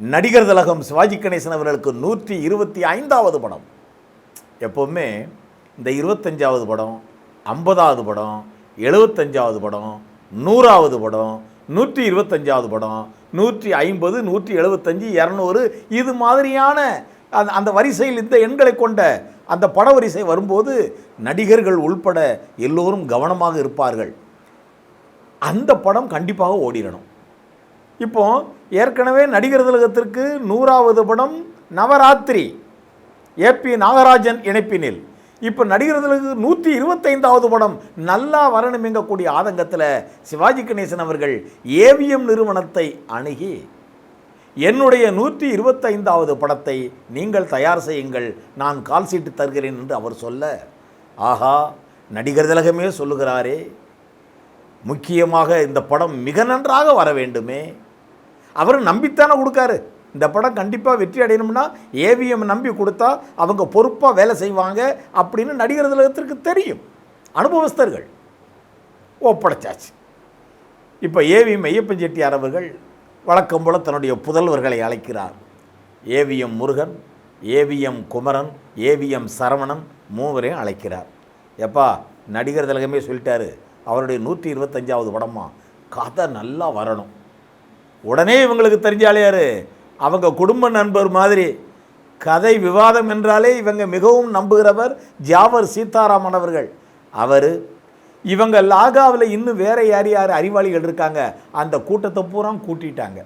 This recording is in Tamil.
நடிகர் திலகம் சிவாஜி கணேசன் அவர்களுக்கு நூற்றி இருபத்தி ஐந்தாவது படம். எப்போவுமே இந்த இருபத்தஞ்சாவது படம் ஐம்பதாவது படம் எழுபத்தஞ்சாவது படம் நூறாவது படம் நூற்றி இருபத்தஞ்சாவது படம் நூற்றி ஐம்பது நூற்றி எழுபத்தஞ்சு இரநூறு இது மாதிரியான அந்த அந்த வரிசையில் இந்த எண்களை கொண்ட அந்த பட வரிசை வரும்போது நடிகர்கள் உள்பட எல்லோரும் கவனமாக இருப்பார்கள். அந்த படம் கண்டிப்பாக ஓடிடணும் இப்போ ஏற்கனவே நடிகர் திலகத்திற்கு நூறாவது படம் நவராத்திரி ஏபி நாகராஜன் இணைப்பினில். இப்போ நடிகர் திலகு நூற்றி இருபத்தைந்தாவது படம் நல்லா வரணும் எங்கக்கூடிய ஆதங்கத்தில் சிவாஜி கணேசன் அவர்கள் ஏவிஎம் நிறுவனத்தை அணுகி என்னுடைய நூற்றி இருபத்தைந்தாவது படத்தை நீங்கள் தயார் செய்யுங்கள் நான் கால் சீட்டு தருகிறேன் என்று அவர் சொல்ல ஆஹா நடிகர் திலகமே சொல்லுகிறாரே. முக்கியமாக இந்த படம் மிக நன்றாக வர வேண்டுமே. அவரும் நம்பித்தானே கொடுக்காரு. இந்த படம் கண்டிப்பாக வெற்றி அடையணும்னா ஏவிஎம் நம்பி கொடுத்தா அவங்க பொறுப்பாக வேலை செய்வாங்க அப்படின்னு நடிகர் திலகத்திற்கு தெரியும். அனுபவஸ்தர்கள். ஒப்படைச்சாச்சு. இப்போ ஏவிஎம் ஐயப்பன் செட்டியார் அவர்கள் வழக்கம் போல தன்னுடைய புதல்வர்களை அழைக்கிறார். AVM Murugan AVM Kumaran AVM Saravanan மூவரையும் அழைக்கிறார். எப்பா நடிகர் திலகமே சொல்லிட்டாரு. அவருடைய நூற்றி இருபத்தஞ்சாவது படமா? கதை நல்லா வரணும். உடனே இவங்களுக்கு தெரிஞ்சாலே யார்? அவங்க குடும்ப நண்பர் மாதிரி. கதை விவாதம் என்றாலே இவங்க மிகவும் நம்புகிறவர் ஜாவர் சீதாராமன் அவர்கள். அவர் இவங்க லாகாவில் இன்னும் வேற யார் யார் அறிவாளிகள் இருக்காங்க? அந்த கூட்டத்தை பூரா கூட்டிட்டாங்க.